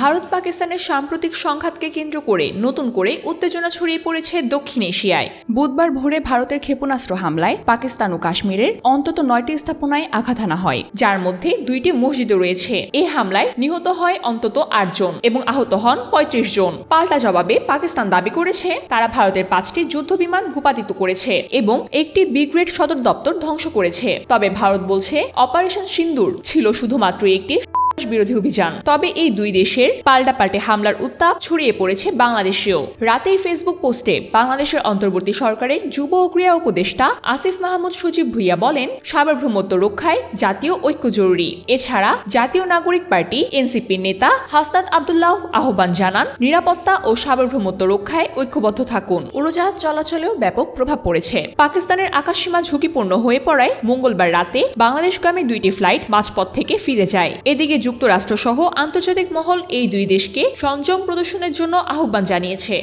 ভারত পাকিস্তানের সাম্প্রতিক সংঘাতকে কেন্দ্র করে নতুন করে উত্তেজনা ছড়িয়ে পড়েছে দক্ষিণ এশিয়ায়। বুধবার ভোরে ভারতের ক্ষেপণাস্ত্র হামলায় পাকিস্তান ও কাশ্মীরের অন্তত নয়টি স্থাপনায় আঘাত হানা হয়, যার মধ্যে দুইটি মসজিদও রয়েছে। এই হামলায় নিহত হয় অন্তত আট জন এবং আহত হন পঁয়ত্রিশ জন। পাল্টা জবাবে পাকিস্তান দাবি করেছে, তারা ভারতের পাঁচটি যুদ্ধ বিমান ভূপাতিত করেছে এবং একটি ব্রিগেড সদর দপ্তর ধ্বংস করেছে। তবে ভারত বলছে, অপারেশন সিন্দুর ছিল শুধুমাত্র একটি বিরোধী অভিযান। তবে এই দুই দেশের পাল্টাপাল্টে হামলার উত্তাপ ছড়িয়ে পড়েছে বাংলাদেশেও। রাতেই ফেসবুক পোস্টে বাংলাদেশের অন্তর্বর্তী সরকারের যুব ও ক্রীড়া উপদেষ্টা আসিফ মাহমুদ সজীব ভুইয়া বলেন, সার্বভৌমত্ব রক্ষায় জাতীয় ঐক্য জরুরি। এছাড়া জাতীয় নাগরিক পার্টি, এনসিপির নেতা হাসনাত আবদুল্লাহ আহ্বান জানান, নিরাপত্তা ও সার্বভৌমত্ব রক্ষায় ঐক্যবদ্ধ থাকুন। উড়োজাহাজ চলাচলেও ব্যাপক প্রভাব পড়েছে। পাকিস্তানের আকাশসীমা ঝুঁকিপূর্ণ হয়ে পড়ায় মঙ্গলবার রাতে বাংলাদেশগামী দুইটি ফ্লাইট মাঝপথ থেকে ফিরে যায়। এদিকে যুক্তরাষ্ট্র সহ আন্তর্জাতিক মহল এই দুই দেশকে সংযম প্রদর্শনের জন্য আহ্বান জানিয়েছে।